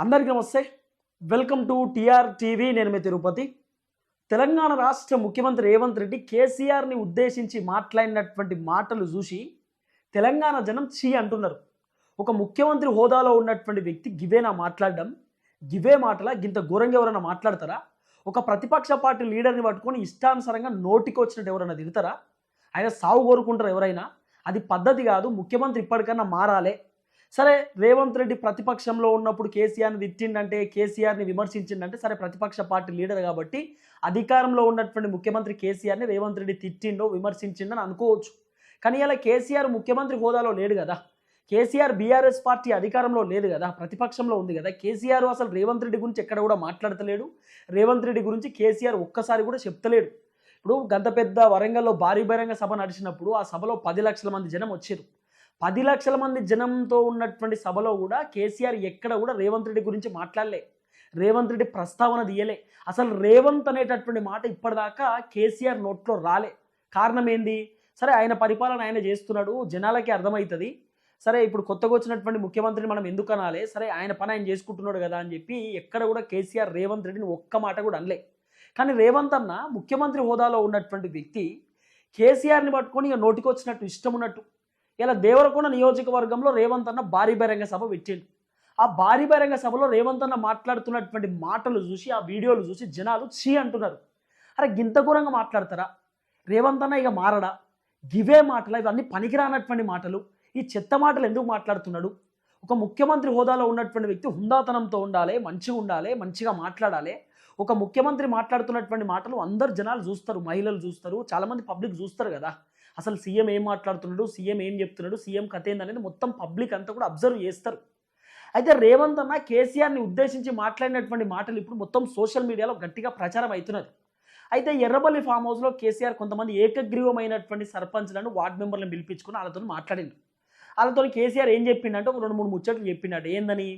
అందరికీ నమస్తే. Welcome to T R TV. నేను మీ తిరుపతి. తెలంగాణ రాష్ట్ర ముఖ్యమంత్రి రేవంత్ రెడ్డి కేసీఆర్ని ఉద్దేశించి మాట్లాడినటువంటి మాటలు చూసి తెలంగాణ జనం చీ అంటున్నారు. ఒక ముఖ్యమంత్రి హోదాలో ఉన్నటువంటి వ్యక్తి గివేనా మాట్లాడడం గివే మాటల గింత ఘోరంగా ఎవరైనా మాట్లాడతారా? ఒక ప్రతిపక్ష పార్టీ లీడర్ని పట్టుకొని ఇష్టానుసారంగా నోటికి వచ్చినట్టు ఎవరైనా తిడతారా? ఆయన సాగు కోరుకుంటారు ఎవరైనా? అది పద్ధతి కాదు. ముఖ్యమంత్రి ఇప్పటికన్నా మారాలే. సరే రేవంత్ రెడ్డి ప్రతిపక్షంలో ఉన్నప్పుడు కేసీఆర్ని తిట్టిండంటే కేసీఆర్ని విమర్శించిండంటే సరే ప్రతిపక్ష పార్టీ లీడర్ కాబట్టి అధికారంలో ఉన్నటువంటి ముఖ్యమంత్రి కేసీఆర్ని రేవంత్ రెడ్డి తిట్టిండో విమర్శించిండని అనుకోవచ్చు. కానీ ఇలా కేసీఆర్ ముఖ్యమంత్రి హోదాలో లేడు కదా. కేసీఆర్ బీఆర్ఎస్ పార్టీ అధికారంలో లేదు కదా. ప్రతిపక్షంలో ఉంది కదా. కేసీఆర్ అసలు రేవంత్ రెడ్డి గురించి ఎక్కడ కూడా మాట్లాడతలేడు. రేవంత్ రెడ్డి గురించి కేసీఆర్ ఒక్కసారి కూడా చెప్తలేడు. ఇప్పుడు గంత పెద్ద వరంగల్లో భారీ బహిరంగ సభ నడిచినప్పుడు ఆ సభలో పది లక్షల మంది జనం వచ్చారు. పది లక్షల మంది జనంతో ఉన్నటువంటి సభలో కూడా కేసీఆర్ ఎక్కడ కూడా రేవంత్ రెడ్డి గురించి మాట్లాడలే. రేవంత్ రెడ్డి ప్రస్తావన తీయలే. అసలు రేవంత్ అనేటటువంటి మాట ఇప్పటిదాకా కేసీఆర్ నోట్లో రాలే. కారణం ఏంది? సరే ఆయన పరిపాలన ఆయన చేస్తున్నాడు జనాలకి అర్థమవుతుంది. సరే ఇప్పుడు కొత్తగా వచ్చినటువంటి ముఖ్యమంత్రిని మనం ఎందుకు అనాలి? సరే ఆయన పని ఆయన చేసుకుంటున్నాడు కదా అని చెప్పి ఎక్కడ కూడా కేసీఆర్ రేవంత్ రెడ్డిని ఒక్క మాట కూడా అనలే. కానీ రేవంత్ అన్న ముఖ్యమంత్రి హోదాలో ఉన్నటువంటి వ్యక్తి కేసీఆర్ని పట్టుకొని ఇక నోటికి వచ్చినట్టు ఇష్టం ఉన్నట్టు. ఇలా దేవరకొండ నియోజకవర్గంలో రేవంత్ అన్న భారీ బహిరంగ సభ పెట్టిండు. ఆ భారీ బహిరంగ సభలో రేవంత్ అన్న మాట్లాడుతున్నటువంటి మాటలు చూసి ఆ వీడియోలు చూసి జనాలు చీ అంటున్నారు. అరే గింత ఘోరంగా మాట్లాడతారా? రేవంత్ అన్న ఇక మారడా? గివే మాటలు ఇవన్నీ పనికిరానటువంటి మాటలు. ఈ చెత్త మాటలు ఎందుకు మాట్లాడుతున్నాడు? ఒక ముఖ్యమంత్రి హోదాలో ఉన్నటువంటి వ్యక్తి హుందాతనంతో ఉండాలి మంచిగా ఉండాలి మంచిగా మాట్లాడాలి. ఒక ముఖ్యమంత్రి మాట్లాడుతున్నటువంటి మాటలు అందరు జనాలు చూస్తారు మహిళలు చూస్తారు చాలామంది పబ్లిక్ చూస్తారు కదా. అసలు సీఎం ఏం మాట్లాడుతున్నాడు సీఎం ఏం చెప్తున్నాడు సీఎం కథ ఏందనేది మొత్తం పబ్లిక్ అంతా కూడా అబ్జర్వ్ చేస్తారు. అయితే రేవంత్ అన్న కేసీఆర్ని ఉద్దేశించి మాట్లాడినటువంటి మాటలు ఇప్పుడు మొత్తం సోషల్ మీడియాలో గట్టిగా ప్రచారం అవుతున్నది. అయితే ఎర్రబల్లి ఫామ్ హౌస్లో కేసీఆర్ కొంతమంది ఏకగ్రీవమైనటువంటి సర్పంచ్లను వార్డ్ మెంబర్లను పిలిపించుకుని వాళ్ళతో మాట్లాడిండు. వాళ్ళతో కేసీఆర్ ఏం చెప్పిండంటే ఒక రెండు మూడు ముచ్చట్లు చెప్పిండట ఏందని?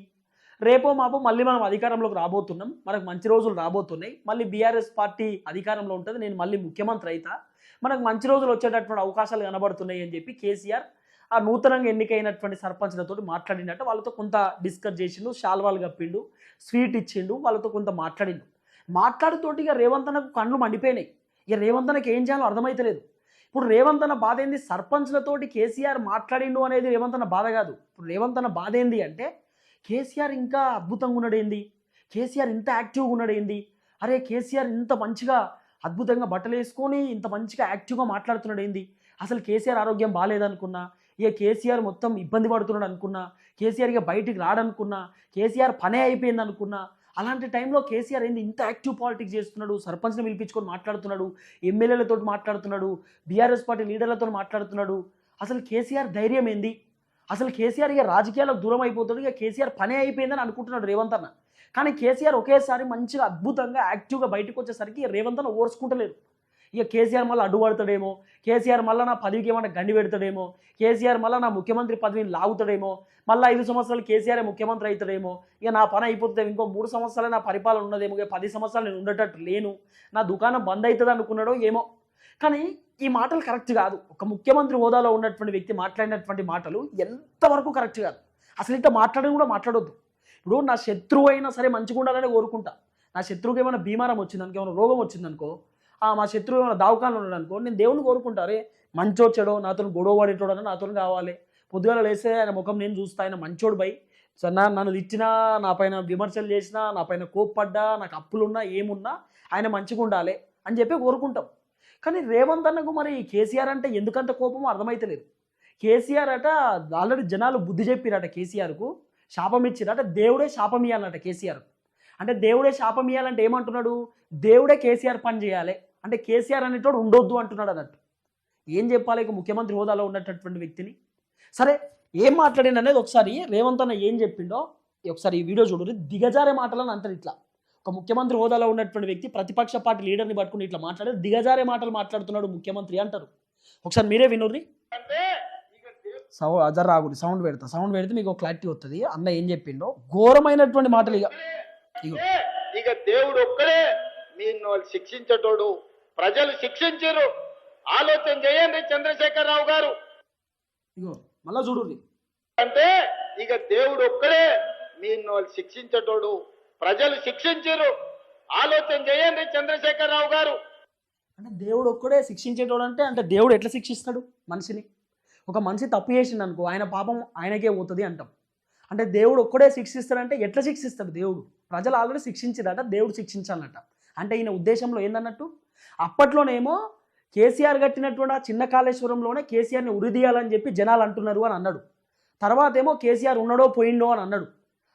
రేపో మాపు మళ్ళీ మనం అధికారంలోకి రాబోతున్నాం. మనకు మంచి రోజులు రాబోతున్నాయి. మళ్ళీ బీఆర్ఎస్ పార్టీ అధికారంలో ఉంటుంది. నేను మళ్ళీ ముఖ్యమంత్రి అవుతా మనకు మంచి రోజులు వచ్చేటటువంటి అవకాశాలు కనబడుతున్నాయి అని చెప్పి కేసీఆర్ ఆ నూతనంగా ఎన్నికైనటువంటి సర్పంచ్లతో మాట్లాడినట్టు వాళ్ళతో కొంత డిస్కస్ చేసిండు శాల్వాలు కప్పిండు స్వీట్ ఇచ్చిండు వాళ్ళతో కొంత మాట్లాడిండు. మాట్లాడుతోటి ఇక రేవంతనకు కండ్లు మండిపోయినాయి. ఇక రేవంతనకు ఏం చేయాలో అర్థమైతలేదు. ఇప్పుడు రేవంతన బాధ ఏంది? సర్పంచ్లతోటి కేసీఆర్ మాట్లాడిండు అనేది రేవంతన బాధ కాదు. ఇప్పుడు రేవంతన బాధ ఏంది అంటే కేసీఆర్ ఇంకా అద్భుతంగా ఉన్నాడేంది కేసీఆర్ ఇంత యాక్టివ్గా ఉన్నాడేంది అరే కేసీఆర్ ఇంత మంచిగా అద్భుతంగా బట్టలు వేసుకొని ఇంత మంచిగా యాక్టివ్గా మాట్లాడుతున్నాడు ఏంది? అసలు కేసీఆర్ ఆరోగ్యం బాగాలేదనుకున్నా ఇక కేసీఆర్ మొత్తం ఇబ్బంది పడుతున్నాడు అనుకున్నా కేసీఆర్ ఇక బయటికి రాడనుకున్నా కేసీఆర్ పనే అయిపోయింది అనుకున్నా అలాంటి టైంలో కేసీఆర్ ఏంది ఇంత యాక్టివ్ పాలిటిక్స్ చేస్తున్నాడు సర్పంచ్ని పిలిపించుకొని మాట్లాడుతున్నాడు ఎమ్మెల్యేలతో మాట్లాడుతున్నాడు బీఆర్ఎస్ పార్టీ లీడర్లతో మాట్లాడుతున్నాడు. అసలు కేసీఆర్ ధైర్యం ఏంది? అసలు కేసీఆర్ ఇక రాజకీయాలకు దూరం అయిపోతాడు ఇక కేసీఆర్ పనే అయిపోయిందని అనుకుంటున్నాడు రేవంత్ అన్న. కానీ కేసీఆర్ ఒకేసారి మంచిగా అద్భుతంగా యాక్టివ్గా బయటకు వచ్చేసరికి రేవంత్ అన్న ఓర్చుకుంటలేరు. ఇక కేసీఆర్ మళ్ళీ అడ్డుపడతాడేమో కేసీఆర్ మళ్ళీ నా పదవికి ఏమైనా గండి పెడతాడేమో కేసీఆర్ మళ్ళీ నా ముఖ్యమంత్రి పదవిని లాగుతాడేమో మళ్ళీ ఐదు సంవత్సరాలు కేసీఆర్ ముఖ్యమంత్రి అవుతాడేమో ఇక నా పని అయిపోతుంది ఇంకో మూడు సంవత్సరాలు నా పరిపాలన ఉన్నదేమో ఇక పది సంవత్సరాలు నేను ఉండేటట్టు లేను నా దుకాణం బంద్ అవుతుంది అనుకున్నాడో ఏమో. కానీ ఈ మాటలు కరెక్ట్ కాదు. ఒక ముఖ్యమంత్రి హోదాలో ఉన్నటువంటి వ్యక్తి మాట్లాడినటువంటి మాటలు ఎంతవరకు కరెక్ట్ కాదు. అసలు ఇంత మాట్లాడడం కూడా మాట్లాడొద్దు. ఇప్పుడు నా శత్రువు అయినా సరే మంచిగా ఉండాలని కోరుకుంటా. నా శత్రువుకి ఏమైనా బీమారం వచ్చిందనుకో ఏమైనా రోగం వచ్చిందనుకో ఆ మా శత్రువు ఏమైనా దావకాలు ఉన్నాడు నేను దేవుని కోరుకుంటారే మంచో చెడో నాతో గొడవ పడేటోడని నాతో కావాలి. పొద్దుగాల లేస్తే ఆయన ముఖం నేను చూస్తా ఆయన మంచోడు బై. సో నా నన్ను ఇచ్చినా నా పైన విమర్శలు చేసినా నా పైన కోప్పడ్డా నాకు అప్పులున్నా ఏమున్నా ఆయన మంచిగా ఉండాలి అని చెప్పి కోరుకుంటాం. కానీ రేవంత్ అన్నకు మరి కేసీఆర్ అంటే ఎందుకంత కోపమో అర్థమైతలేదు. కేసీఆర్ అట ఆల్రెడీ జనాలు బుద్ధి చెప్పిరట కేసీఆర్కు. శాపం ఇచ్చిరట దేవుడే శాపం ఇవ్వాలంట కేసీఆర్. అంటే దేవుడే శాపం ఇవ్వాలంటే ఏమంటున్నాడు? దేవుడే కేసీఆర్ పని చేయాలి. అంటే కేసీఆర్ అనేటోడు ఉండొద్దు అంటున్నాడు అన్నట్టు. ఏం చెప్పాలి ఇక ముఖ్యమంత్రి హోదాలో ఉన్నటువంటి వ్యక్తిని? సరే ఏం మాట్లాడిండు అనేది ఒకసారి రేవంత్ అన్న ఏం చెప్పిండో ఒకసారి ఈ వీడియో చూడండి. దిగజారే మాటలను అంటారు ఇట్లా. ఒక ముఖ్యమంత్రి హోదాలో ఉన్నటువంటి వ్యక్తి ప్రతిపక్ష పార్టీ లీడర్ని పట్టుకుని ఇట్లా మాట్లాడారు దిగజారే మాటలు మాట్లాడుతున్నాడు ముఖ్యమంత్రి అంటారు. ఒకసారి మీరే వినుర్రి సౌండ్ అజర్ రాగుడి సౌండ్ పెడతా. సౌండ్ పెడితే మీకు క్లారిటీ వస్తుంది. అన్న ఏం చెప్పిండో? ఘోరమైనటువంటి మాటలు ఇక ఇగో. ఇక దేవుడు ఒక్కడే నిన్ను శిక్షించేటోడు. ప్రజలు శిక్షించారు ఆలోచన చేయండి చంద్రశేఖరరావు గారు. ఇగో మళ్ళా చూడుర్రి. అంటే ఇక దేవుడు ఒక్కడే వాళ్ళు శిక్షించేటోడు. ప్రజలు శిక్షించరు ఆలోచన చేయండి చంద్రశేఖరరావు గారు. అంటే దేవుడు ఒక్కడే శిక్షించేటోడు అంటే అంటే దేవుడు ఎట్లా శిక్షిస్తాడు మనిషిని? ఒక మనిషి తప్పు చేసిండు అనుకో ఆయన పాపం ఆయనకే పోతుంది అంటాం. అంటే దేవుడు ఒక్కడే శిక్షిస్తాడంటే ఎట్లా శిక్షిస్తాడు దేవుడు? ప్రజలు ఆల్రెడీ శిక్షించిరట దేవుడు శిక్షించాలన్నట అంటే ఈయన ఉద్దేశంలో ఏందన్నట్టు? అప్పట్లోనేమో కేసీఆర్ కట్టినటువంటి ఆ చిన్న కాళేశ్వరంలోనే కేసీఆర్ని ఉరిదీయాలని చెప్పి జనాలు అంటున్నారు అని అన్నాడు. తర్వాత ఏమో కేసీఆర్ ఉన్నాడో పోయిండో అని అన్నాడు.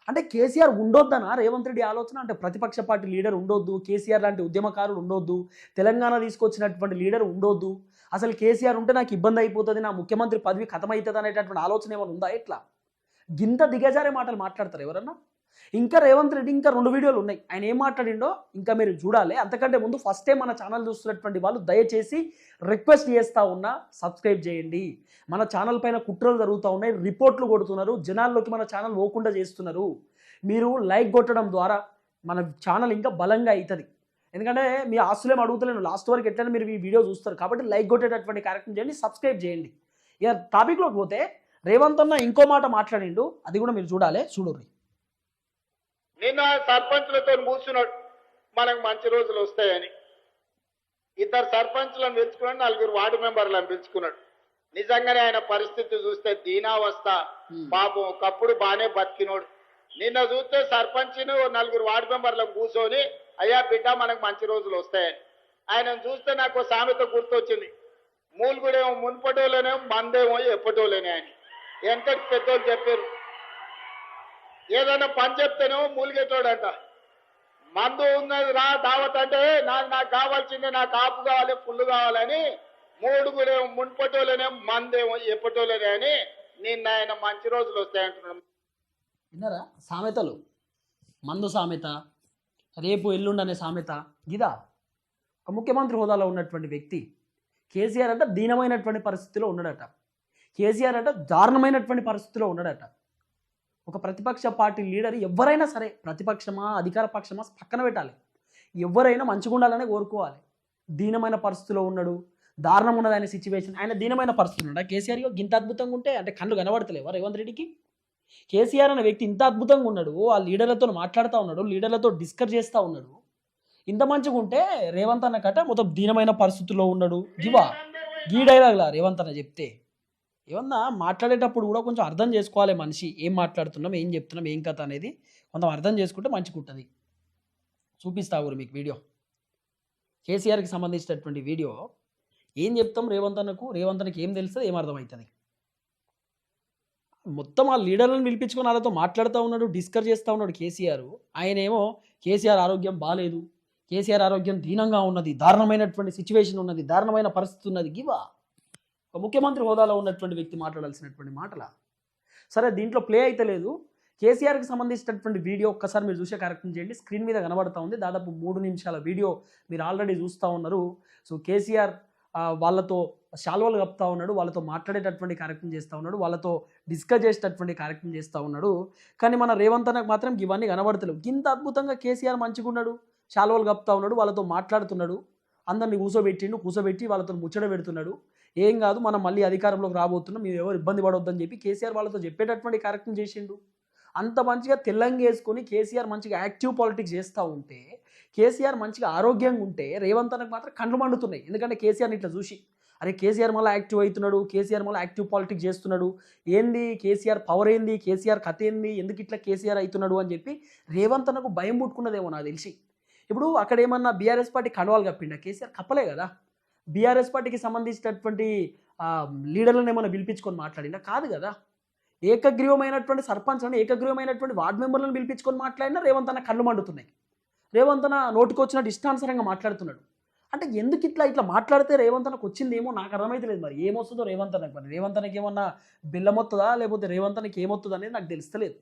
అంటే కేసీఆర్ ఉండొద్దనా? రేవంత్ రెడ్డి ఆలోచన అంటే ప్రతిపక్ష పార్టీ లీడర్ ఉండొద్దు కేసీఆర్ లాంటి ఉద్యమకారుడు ఉండొద్దు తెలంగాణ తీసుకొచ్చినటువంటి లీడర్ ఉండొద్దు అసలు కేసీఆర్ ఉంటే నాకు ఇబ్బంది అయిపోతుంది నా ముఖ్యమంత్రి పదవి ఖతమవుతుంది అనేటటువంటి ఆలోచన ఏమైనా ఉందా? ఎట్లా? గింత దిగజారే మాటలు మాట్లాడతారు ఎవరన్నా? ఇంకా రేవంత్ రెడ్డి ఇంకా రెండు వీడియోలు ఉన్నాయి. ఆయన ఏం మాట్లాడిండో ఇంకా మీరు చూడాలి. అంతకంటే ముందు ఫస్ట్ టైం మన ఛానల్ చూస్తున్నటువంటి వాళ్ళు దయచేసి రిక్వెస్ట్ చేస్తా ఉన్నా సబ్స్క్రైబ్ చేయండి. మన ఛానల్ పైన కుట్రలు జరుగుతూ ఉన్నాయి రిపోర్ట్లు కొడుతున్నారు జనాల్లోకి మన ఛానల్ పోకుండా చేస్తున్నారు. మీరు లైక్ కొట్టడం ద్వారా మన ఛానల్ ఇంకా బలంగా అవుతుంది ఎందుకంటే మీ ఆస్తులేం అడుగుతలేను. లాస్ట్ వరకు ఎట్లయినా మీరు ఈ వీడియో చూస్తారు. కాబట్టి లైక్ కొట్టేటటువంటి కార్యక్రమం చేయండి సబ్స్క్రైబ్ చేయండి. ఇక టాపిక్లోకి పోతే రేవంత్ అన్న ఇంకో మాట మాట్లాడిండు. అది కూడా మీరు చూడాలి చూడరు నిన్న సర్పంచ్లతో కూర్చున్నాడు. మనకు మంచి రోజులు వస్తాయని. ఇద్దరు సర్పంచ్లను పిలుచుకున్నాడు నలుగురు వార్డు మెంబర్లను పిలుచుకున్నాడు. నిజంగానే ఆయన పరిస్థితి చూస్తే దీనావస్థ. పాపం ఒకప్పుడు బాగానే బతికినోడు. నిన్న చూస్తే సర్పంచ్ను నలుగురు వార్డు మెంబర్లను కూర్చొని అయ్యా బిడ్డ మనకు మంచి రోజులు వస్తాయని ఆయన చూస్తే నాకు సామెత గుర్తొచ్చింది. మూలుగుడేమో మున్పటోలేనేమో మందేమో ఎప్పటోలేనే ఆయన వెంకటి పెద్దోళ్ళు చెప్పారు. ఏదైనా పని చెప్తేనేమో మూలిగేటోడంట. మందు ఉన్నది రా దావత్ అంటే నాకు నాకు కావాల్సిందే నాకు ఆపు కావాలి పుల్లు కావాలని. మూడుగురేమో మున్పటోలేనే మందేమో ఎప్పటోలేనే అని. నిన్న ఆయన మంచి రోజులు వస్తాయంటున్నాడు విన్నారా? సామెతలు. మందు సామెత రేపు ఎల్లుండి అనే సామెత. గిదా ఒక ముఖ్యమంత్రి హోదాలో ఉన్నటువంటి వ్యక్తి కేసీఆర్ అంటే దీనమైనటువంటి పరిస్థితిలో ఉన్నాడట. కేసీఆర్ అంటే దారుణమైనటువంటి పరిస్థితిలో ఉన్నాడట. ఒక ప్రతిపక్ష పార్టీ లీడర్ ఎవరైనా సరే ప్రతిపక్షమా అధికార పక్షమా పక్కన పెట్టాలి. ఎవరైనా మంచిగా ఉండాలనే కోరుకోవాలి. దీనమైన పరిస్థితిలో ఉన్నాడు. దారుణం ఉన్నది ఆయన సిచ్యువేషన్ ఆయన దీనమైన పరిస్థితి ఉన్నాడు? కేసీఆర్ గింత అద్భుతంగా ఉంటే అంటే కళ్ళు కనబడతలేవు రేవంత్ రెడ్డికి? కేసీఆర్ అనే వ్యక్తి ఇంత అద్భుతంగా ఉన్నాడు ఆ లీడర్లతో మాట్లాడుతూ ఉన్నాడు లీడర్లతో డిస్కస్ చేస్తూ ఉన్నాడు. ఇంత మంచిగా ఉంటే రేవంత్ అన్న కట మొత్తం దీనమైన పరిస్థితుల్లో ఉన్నాడు. గివా గీ డైలాగ్లా రేవంత్ అన్న చెప్తే. ఏమన్నా మాట్లాడేటప్పుడు కూడా కొంచెం అర్థం చేసుకోవాలి మనిషి ఏం మాట్లాడుతున్నాం ఏం చెప్తున్నాం ఏం కథ అనేది కొంచెం అర్థం చేసుకుంటే మంచిగా ఉంటుంది. చూపిస్తా ఊరు మీకు వీడియో. కేసీఆర్కి సంబంధించినటువంటి వీడియో. ఏం చెప్తాం రేవంత్ అన్నకు రేవంత్ అన్నకి ఏం తెలుస్తుంది ఏం అర్థమవుతుంది? మొత్తం ఆ లీడర్లను పిలిపించుకొని వాళ్ళతో మాట్లాడుతూ ఉన్నాడు డిస్కస్ చేస్తూ ఉన్నాడు కేసీఆర్. ఆయనేమో కేసీఆర్ ఆరోగ్యం బాగాలేదు కేసీఆర్ ఆరోగ్యం దీనంగా ఉన్నది దారుణమైనటువంటి సిచ్యువేషన్ ఉన్నది దారుణమైన పరిస్థితి ఉన్నది. గివా ఒక ముఖ్యమంత్రి హోదాలో ఉన్నటువంటి వ్యక్తి మాట్లాడాల్సినటువంటి మాటల. సరే దీంట్లో ప్లే అయితే లేదు. కేసీఆర్కి సంబంధించినటువంటి వీడియో ఒక్కసారి మీరు చూసే కార్యక్రమం చేయండి. స్క్రీన్ మీద కనబడతా ఉంది. దాదాపు మూడు నిమిషాల వీడియో మీరు ఆల్రెడీ చూస్తూ ఉన్నారు. సో కేసీఆర్ వాళ్ళతో శాల్వలు కప్తా ఉన్నాడు వాళ్ళతో మాట్లాడేటటువంటి కార్యక్రమం చేస్తూ ఉన్నాడు వాళ్ళతో డిస్కస్ చేసేటటువంటి కార్యక్రమం చేస్తూ ఉన్నాడు. కానీ మన రేవంత్ అన్నకు మాత్రం ఇవన్నీ కనబడతలేవు. ఇంత అద్భుతంగా కేసీఆర్ మంచిగా ఉన్నాడు శాల్వలు కప్తా ఉన్నాడు వాళ్ళతో మాట్లాడుతున్నాడు అందరిని కూసోబెట్టిండు కూసోబెట్టి వాళ్ళతో ముచ్చట పెడుతున్నాడు. ఏం కాదు మనం మళ్ళీ అధికారంలోకి రాబోతున్నాం మీరు ఎవరు ఇబ్బంది పడవద్దని చెప్పి కేసీఆర్ వాళ్ళతో చెప్పేటటువంటి కార్యక్రమం చేసిండు. అంత మంచిగా తెల్లంగా వేసుకొని కేసీఆర్ మంచిగా యాక్టివ్ పాలిటిక్స్ చేస్తూ ఉంటే కేసీఆర్ మంచిగా ఆరోగ్యంగా ఉంటే రేవంత్ అన్నకు మాత్రం కండ్లు మండుతున్నాయి. ఎందుకంటే కేసీఆర్ని ఇట్లా చూసి అరే కేసీఆర్ మళ్ళీ యాక్టివ్ అవుతున్నాడు కేసీఆర్ మళ్ళీ యాక్టివ్ పాలిటిక్స్ చేస్తున్నాడు. ఏంది కేసీఆర్ పవర్ ఏంది కేసీఆర్ కథ ఏంది ఎందుకు ఇట్లా కేసీఆర్ అవుతున్నాడు అని చెప్పి రేవంత్ అన్నకు భయం పుట్టుకున్నదేమో నాకు తెలిసి. ఇప్పుడు అక్కడ ఏమన్నా బీఆర్ఎస్ పార్టీ కండవాలు కప్పిండా? కేసీఆర్ కప్పలే కదా. బీఆర్ఎస్ పార్టీకి సంబంధించినటువంటి లీడర్లను ఏమైనా పిలిపించుకొని మాట్లాడినా కాదు కదా. ఏకగ్రీవమైనటువంటి సర్పంచ్లను ఏకగ్రీవమైనటువంటి వార్డు మెంబర్లను పిలిపించుకొని మాట్లాడినా రేవంత్ అన్న కళ్ళు మండుతున్నాయి. రేవంత్ అన్న నోటుకొచ్చిన డిస్టాన్సరంగా ఇష్టానుసారంగా మాట్లాడుతున్నాడు. అంటే ఎందుకు ఇట్లా ఇట్లా మాట్లాడితే రేవంత్ అన్నకు వచ్చిందేమో నాకు అర్థమైతే లేదు మరి. ఏమొస్తుందో రేవంత్ అన్నకు మరి. రేవంత్ అనకి ఏమన్నా బిల్లం వస్తుందా? లేకపోతే రేవంత్ అనకి ఏమొస్తుందా అనేది నాకు తెలుస్తలేదు.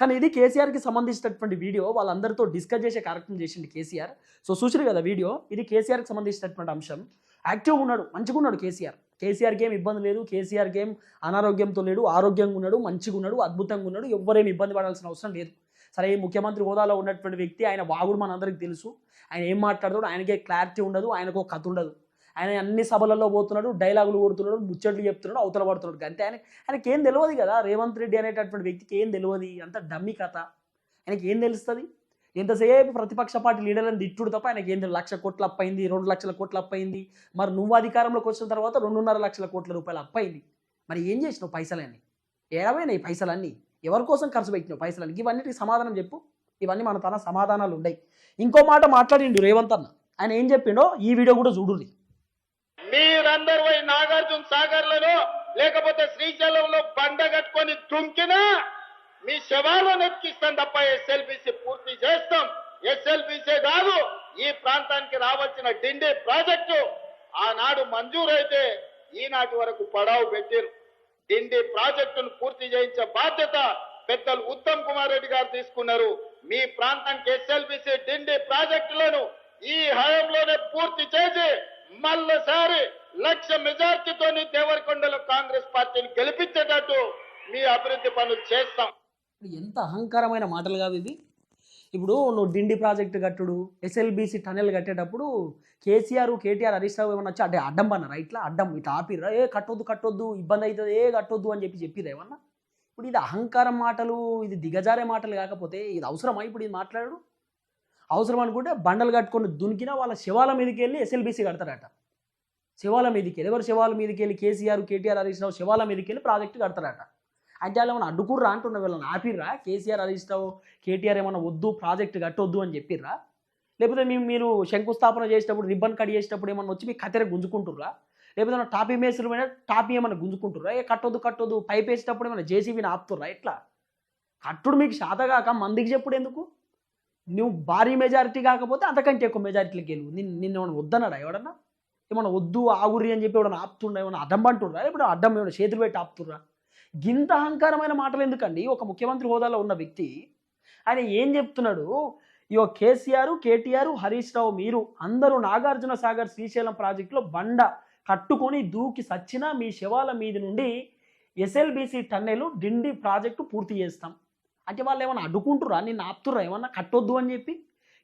కానీ ఇది కేసీఆర్కి సంబంధించినటువంటి వీడియో. వాళ్ళందరితో డిస్కస్ చేసే కార్యక్రమం చేసింది కేసీఆర్. సో చూసిరు కదా వీడియో? ఇది కేసీఆర్కి సంబంధించినటువంటి అంశం. యాక్టివ్గా ఉన్నాడు మంచిగా ఉన్నాడు కేసీఆర్. కేసీఆర్కి ఏం ఇబ్బంది లేదు. కేసీఆర్కి ఏం అనారోగ్యంతో లేడు ఆరోగ్యంగా ఉన్నాడు మంచిగా ఉన్నాడు అద్భుతంగా ఉన్నాడు. ఎవ్వరేం ఇబ్బంది పడాల్సిన అవసరం లేదు. సరే ఈ ముఖ్యమంత్రి హోదాలో ఉన్నటువంటి వ్యక్తి ఆయన వాగుడు మనందరికి తెలుసు. ఆయన ఏం మాట్లాడతాడు ఆయనకే క్లారిటీ ఉండదు ఆయనకు ఒక కథ ఉండదు. ఆయన అన్ని సభలలో పోతున్నాడు డైలాగులు కొడుతున్నాడు ముచ్చట్లు చెప్తున్నాడు అవతల పడుతున్నాడు. అంతే ఆయన ఆయనకి ఏం తెలియదు కదా? రేవంత్ రెడ్డి అనేటటువంటి వ్యక్తికి ఏం తెలియదు? అంత డమ్మి కథ. ఆయనకి ఏం తెలుస్తుంది? ఎంతసేపు ప్రతిపక్ష పార్టీ లీడర్లను తిట్టుడు తప్ప ఆయనకి ఏం లక్ష కోట్ల అప్పయింది రెండు లక్షల కోట్ల అప్పైంది మరి నువ్వు అధికారంలోకి వచ్చిన తర్వాత రెండున్నర లక్షల కోట్ల రూపాయలు అప్పైంది మరి ఏం చేసినావు పైసలన్నీ? ఏడవైనాయి పైసలన్నీ? ఎవరి కోసం ఖర్చు పెట్టినావు? పైసలన్నీ. ఇవన్నిటికి సమాధానం చెప్పు. ఇవన్నీ మన తన సమాధానాలు ఉన్నాయి ఇంకో మాట మాట్లాడిండు రేవంత్ అన్న. ఆయన ఏం చెప్పిండో ఈ వీడియో కూడా చూడుర్రి. మీరందరూ పోయి నాగార్జున సాగర్లలో లేకపోతే శ్రీశైలంలో బండ కట్టుకొని దుంకినా మీ శవాలు ఎత్తిస్తాం తప్ప ఎస్ఎల్బిసి పూర్తి చేస్తాం. ఎస్ఎల్బిసి కాదు ఈ ప్రాంతానికి రావాల్సిన డిండే ప్రాజెక్టు. ఆనాడు మంజూరైతే ఈనాటి వరకు పడావు పెట్టారు. డిండి ప్రాజెక్టును పూర్తి చేయించే బాధ్యత పెద్దలు ఉత్తమ్ కుమార్ రెడ్డి గారు తీసుకున్నారు. మీ ప్రాంతానికి ఎస్ఎల్బిసి డిండి ప్రాజెక్టులను ఈ హయాంలోనే పూర్తి చేసి మళ్ళసారి లక్ష మెజార్టీతోని దేవరకొండలో కాంగ్రెస్ పార్టీని గెలిపించేటట్టు మీ అభివృద్ధి పనులు చేస్తాం. ఎంత అహంకారమైన మాటలు కావు ఇవి ఇప్పుడు నువ్వు డిండి ప్రాజెక్టు కట్టుడు ఎస్ఎల్బీసీ టనెల్ కట్టేటప్పుడు కేసీఆర్ కేటీఆర్ హరీష్ రావు ఏమన్నా వచ్చి అంటే అడ్డం అన్నారా ఇట్లా అడ్డం ఇట్లా ఆపిర్రా? ఏ కట్టొద్దు కట్టొద్దు ఇబ్బంది అవుతుంది ఏ కట్టొద్దు అని చెప్పి చెప్పిరా ఏమన్నా? ఇప్పుడు ఇది అహంకారం మాటలు ఇది దిగజారే మాటలు కాకపోతే ఇది అవసరమా ఇప్పుడు ఇది మాట్లాడు అవసరం అనుకుంటే బండలు కట్టుకొని దునికినా వాళ్ళ శివాల మీదకి వెళ్ళి ఎస్ఎల్బీసీ కడతారట. శివాల మీదకి వెళ్ళి ఎవరు శివాల మీదకి వెళ్ళి? కేసీఆర్ కేటీఆర్ హరీష్ రావు శివాల మీదకి వెళ్ళి ప్రాజెక్టు కడతారట. అంటే వాళ్ళు ఏమైనా అడ్డుకుర్రా అంటున్న వీళ్ళని? ఆపిర్రా? కేసీఆర్ అది ఇస్తావు కేటీఆర్ ఏమన్నా వద్దు ప్రాజెక్టు కట్టొద్దు అని చెప్పిర్రా? లేకపోతే మేము మీరు శంకుస్థాపన చేసేటప్పుడు రిబ్బన్ కట్ చేసేటప్పుడు ఏమన్నా వచ్చి మీ కత్తెర గుంజుకుంటుర్రా? లేకపోతే ఏమన్నా టాపీ మేసులు మీద టాపీ ఏమైనా గుంజుకుంటుర్రా? ఏ కట్టొద్దు కట్టొద్దు పైప్ వేసేటప్పుడు ఏమైనా జేసీబీని ఆపుతుర్రా? ఎట్లా? కట్టుడు మీకు శాతగాక మందికి చెప్పుడు ఎందుకు? నువ్వు భారీ మెజారిటీ కాకపోతే అంతకంటే ఎక్కువ మెజారిటీకి గెలువు. నిన్ను నిన్న ఏమైనా వద్దన్నాడా ఎవడన్నా? ఏమన్నా వద్దు ఆగురి అని చెప్పి ఎవడన్నా ఆపుతుండ? ఏమన్నా అడ్డం అంటుర్రా? ఇప్పుడు అడ్డం ఏమైనా చేతులు పెట్టి ఆపుతుర్రా? గింత అహంకారమైన మాటలు ఎందుకండి? ఒక ముఖ్యమంత్రి హోదాలో ఉన్న వ్యక్తి ఆయన ఏం చెప్తున్నాడు? ఇగో కేసీఆర్ కేటీఆర్ హరీష్ రావు మీరు అందరూ నాగార్జున సాగర్ శ్రీశైలం ప్రాజెక్టులో బండ కట్టుకొని దూకి సచ్చినా మీ శవాల మీద నుండి ఎస్ఎల్బిసి టన్నెలు డిండి ప్రాజెక్టు పూర్తి చేస్తాం. అంటే వాళ్ళు ఏమన్నా అడ్డుకుంటురా నిన్ను ఆపుతురా ఏమన్నా కట్టొద్దు అని చెప్పి?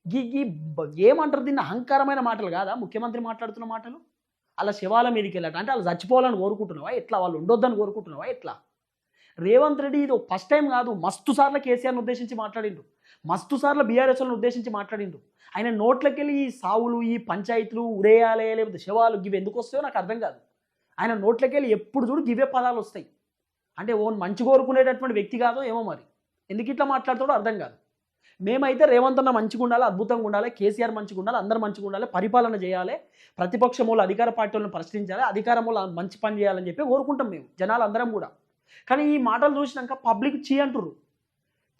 గీ గీ ఏమంటారు దీన్ని? అహంకారమైన మాటలు కాదా? ముఖ్యమంత్రి మాట్లాడుతున్న మాటలు? అలా శవాల మీదకి వెళ్ళట అంటే వాళ్ళు చచ్చిపోవాలని కోరుకుంటున్నావా? ఎట్లా? వాళ్ళు ఉండొద్దని కోరుకుంటున్నావా? ఎట్లా? రేవంత్ రెడ్డి ఇది ఫస్ట్ టైం కాదు. మస్తు సార్లు కేసీఆర్ని ఉద్దేశించి మాట్లాడిండు. మస్తు సార్లు బీఆర్ఎస్లను ఉద్దేశించి మాట్లాడిండు. ఆయన నోట్లకెళ్ళి ఈ సావులు ఈ పంచాయతీలు ఉరేయాలే లేకపోతే శవాలు ఇవి ఎందుకు వస్తాయో నాకు అర్థం కాదు. ఆయన నోట్లకెళ్ళి ఎప్పుడు చూడు గివే పదాలు వస్తాయి. అంటే ఓన్ మంచి కోరుకునేటటువంటి వ్యక్తి కాదో ఏమో మరి. ఎందుకు ఇట్లా మాట్లాడతాడో అర్థం కాదు. మేమైతే రేవంత్ అన్న మంచిగా ఉండాలి అద్భుతంగా ఉండాలి కేసీఆర్ మంచిగా ఉండాలి అందరు మంచిగా ఉండాలి పరిపాలన చేయాలి ప్రతిపక్ష మూల అధికార పార్టీలను ప్రశ్నించాలి అధికారం మూల మంచి పని చేయాలని చెప్పి కోరుకుంటాం మేము జనాలు అందరం కూడా. కానీ ఈ మాటలు చూసినాక పబ్లిక్ చీ అంటుర్రు.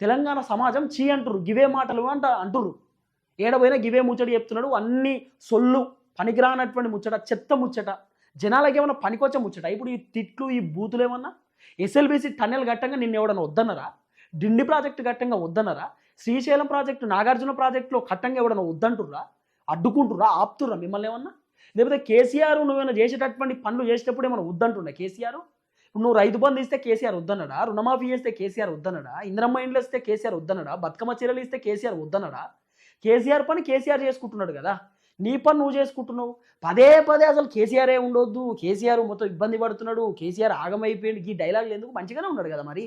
తెలంగాణ సమాజం చీ అంటుర్రు. గివే మాటలు అంట అంటుర్రు. ఏడపోయినా గివే ముచ్చట చెప్తున్నాడు. అన్ని సొల్లు పనికిరానటువంటి ముచ్చట చెత్త ముచ్చట జనాలకి ఏమైనా పనికొచ్చే ముచ్చట. ఇప్పుడు ఈ తిట్లు ఈ బూతులు ఏమన్నా? ఎస్ఎల్బీసీ టన్నెల్ గట్టంగా నిన్న ఎవడన్నా వద్దన్నరా? డిండి ప్రాజెక్టు గట్టంగా వద్దన్నరా? శ్రీశైలం ప్రాజెక్టు నాగార్జున ప్రాజెక్టులో ఘట్టంగా ఎవడన్నా వద్దంటుర్రా? అడ్డుకుంటుర్రా? ఆపుతుర్రా మిమ్మల్ని ఏమన్నా? లేకపోతే కేసీఆర్ నువ్వేమైనా చేసేటటువంటి పనులు చేసేటప్పుడు ఏమైనా వద్దంటున్నా కేసీఆర్? ఇప్పుడు నువ్వు రైతు బంధు ఇస్తే కేసీఆర్ వద్దన్నాడా? రుణమాఫీ చేస్తే కేసీఆర్ వద్దన్నాడా? ఇంద్రమ్మ ఇండ్లు ఇస్తే కేసీఆర్ వద్దన్నాడా? బతుకమ్మ చీరలు ఇస్తే కేసీఆర్ వద్దన్నాడా? కేసీఆర్ పని కేసీఆర్ చేసుకుంటున్నాడు కదా. నీ పని నువ్వు చేసుకుంటున్నావు. పదే పదే అసలు కేసీఆరే ఉండొద్దు. కేసీఆర్ మొత్తం ఇబ్బంది పడుతున్నాడు. కేసీఆర్ ఆగమైపోయింది ఈ డైలాగులు ఎందుకు? మంచిగానే ఉన్నాడు కదా మరి.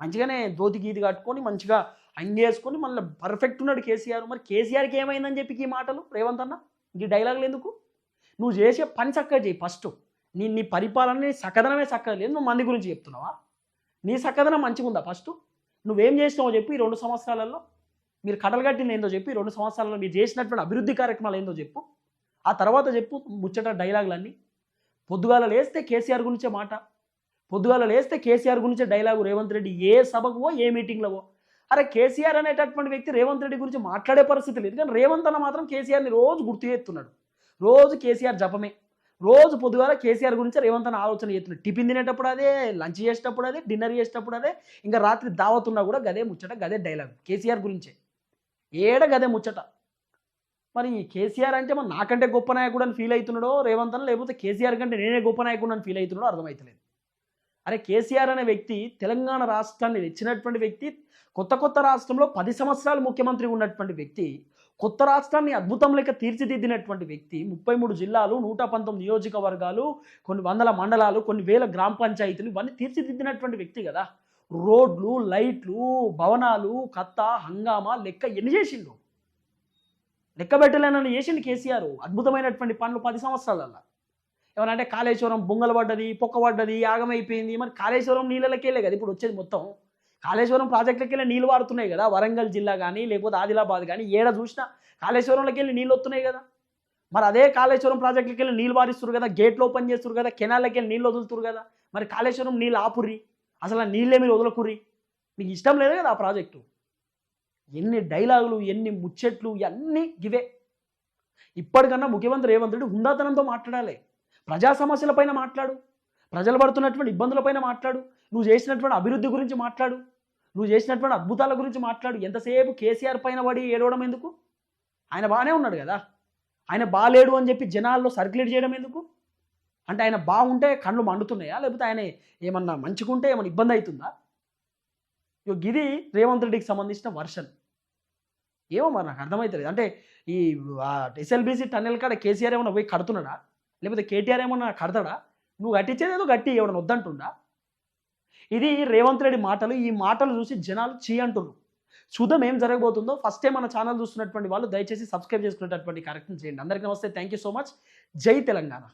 మంచిగానే ధోతి గీతి కట్టుకొని మంచిగా అంగేసుకొని మళ్ళీ పర్ఫెక్ట్ ఉన్నాడు కేసీఆర్. మరి కేసీఆర్కి ఏమైందని చెప్పి ఈ మాటలు? రేవంత్ అన్న ఈ డైలాగులు ఎందుకు? నువ్వు చేసే పని చక్కగా చేయి ఫస్ట్. నీ నీ పరిపాలన సకదనమే చక్కగా లేదు. నువ్వు మంది గురించి చెప్తున్నావా? నీ సకదనం మంచిగా ఉందా ఫస్ట్? నువ్వేం చేసినావో చెప్పి ఈ రెండు సంవత్సరాలలో. మీరు కడలు కట్టింది ఏందో చెప్పి రెండు సంవత్సరాలలో మీరు చేసినటువంటి అభివృద్ధి కార్యక్రమాలు ఏందో చెప్పు. ఆ తర్వాత చెప్పు ముచ్చట డైలాగులన్నీ. పొద్దుగాల లేస్తే కేసీఆర్ గురించే మాట. పొద్దుగాల లేస్తే కేసీఆర్ గురించే డైలాగు రేవంత్ రెడ్డి ఏ సభకువో ఏ మీటింగ్లవో. అరే కేసీఆర్ అనేటటువంటి వ్యక్తి రేవంత్ రెడ్డి గురించి మాట్లాడే పరిస్థితి లేదు. కానీ రేవంత్ అన్న మాత్రం కేసీఆర్ని రోజు గుర్తు చేస్తున్నాడు. రోజు కేసీఆర్ జపమే. రోజు పొద్దుగాల కేసీఆర్ గురించి రేవంత్ ఆలోచన చేస్తున్నాడు టిఫిన్ తినేటప్పుడు అదే లంచ్ చేసేటప్పుడు అదే డిన్నర్ చేసేటప్పుడు అదే ఇంకా రాత్రి దావతున్నా కూడా గదే ముచ్చట గదే డైలాగ్. కేసీఆర్ గురించే. ఏడ గదే ముచ్చట? మరి కేసీఆర్ అంటే మరి నాకంటే గొప్ప నాయకుడు అని ఫీల్ అవుతున్నాడో రేవంత్ లేకపోతే కేసీఆర్ కంటే నేనే గొప్ప నాయకుడు అని ఫీల్ అవుతున్నాడో అర్థమవుతలేదు అరే కేసీఆర్ అనే వ్యక్తి తెలంగాణ రాష్ట్రాన్ని తెచ్చినటువంటి వ్యక్తి కొత్త కొత్త రాష్ట్రంలో పది సంవత్సరాలు ముఖ్యమంత్రి ఉన్నటువంటి వ్యక్తి కొత్త రాష్ట్రాన్ని అద్భుతం లెక్క తీర్చిదిద్దినటువంటి వ్యక్తి ముప్పై మూడు జిల్లాలు నూట పంతొమ్మిది నియోజకవర్గాలు కొన్ని వందల మండలాలు కొన్ని వేల గ్రామ పంచాయతీలు ఇవన్నీ తీర్చిదిద్దినటువంటి వ్యక్తి కదా. రోడ్లు లైట్లు భవనాలు కత్త హంగామా లెక్క ఎన్ని చేసిండు? లెక్క పెట్టలేనని చేసిండు కేసీఆర్. అద్భుతమైనటువంటి పనులు పది సంవత్సరాలల్లో. ఏమనంటే కాళేశ్వరం బొంగలు పడ్డది పొక్క పడ్డది ఆగమైపోయింది. మరి కాళేశ్వరం నీళ్ళకెళ్ళే కదా. ఇప్పుడు వచ్చేది మొత్తం. కాళేశ్వరం ప్రాజెక్టులకి వెళ్ళి నీళ్ళు వాడుతున్నాయి కదా. వరంగల్ జిల్లా కానీ లేకపోతే ఆదిలాబాద్ కానీ ఏడ చూసినా కాళేశ్వరంలోకి వెళ్ళి నీళ్ళు వస్తున్నాయి కదా. మరి అదే కాళేశ్వరం ప్రాజెక్టులకి వెళ్ళి నీళ్ళు వారిస్తారు కదా. గేట్లు ఓపెన్ చేస్తారు కదా. కెనాళ్ళకి వెళ్ళి నీళ్ళు వదులుతారు కదా. మరి కాళేశ్వరం నీళ్ళు ఆపుర్రి. అసలు ఆ నీళ్ళే మీరు వదలకుర్రి. మీకు ఇష్టం లేదు కదా ఆ ప్రాజెక్టు. ఎన్ని డైలాగులు ఎన్ని ముచ్చట్లు ఇవన్నీ గివే ఇప్పటికన్నా ముఖ్యమంత్రి రేవంత్ రెడ్డి హుందాతనంతో మాట్లాడాలి. ప్రజా సమస్యలపైన మాట్లాడు. ప్రజలు పడుతున్నటువంటి ఇబ్బందులపైన మాట్లాడు. నువ్వు చేసినటువంటి అభివృద్ధి గురించి మాట్లాడు. నువ్వు చేసినటువంటి అద్భుతాల గురించి మాట్లాడు. ఎంతసేపు కేసీఆర్ పైన పడి ఏడవడం ఎందుకు? ఆయన బాగానే ఉన్నాడు కదా. ఆయన బాలేడు అని చెప్పి జనాల్లో సర్క్యులేట్ చేయడం ఎందుకు? అంటే ఆయన బాగుంటే కళ్ళు మండుతున్నాయా? లేకపోతే ఆయన ఏమన్నా మంచుకుంటే ఏమైనా ఇబ్బంది అవుతుందా? ఇగో ఇది రేవంత్ రెడ్డికి సంబంధించిన వర్షన్. ఏమో మరి నాకు అర్థమవుతుంది అంటే ఈ ఎస్ఎల్బీసీ టన్నెల్ కాడ కేసీఆర్ ఏమన్నా పోయి కడుతున్నాడా? లేకపోతే కేటీఆర్ ఏమన్నా కడతాడా? నువ్వు కట్టించేది ఏదో గట్టి ఎవడన్నా వద్దంటుండా? ఇది రేవంత్ రెడ్డి మాటలు ఈ మాటలు చూసి జనాలు చీ అంటున్నారు చూద్దాం ఏం జరగబోతుందో. ఫస్ట్ టైం మన ఛానల్ చూస్తున్నటువంటి వాళ్ళు దయచేసి సబ్స్క్రైబ్ చేసుకునేటటువంటి కార్యక్రమం చేయండి. అందరికీ నమస్తే. థ్యాంక్ యూ సో మచ్ జై తెలంగాణ.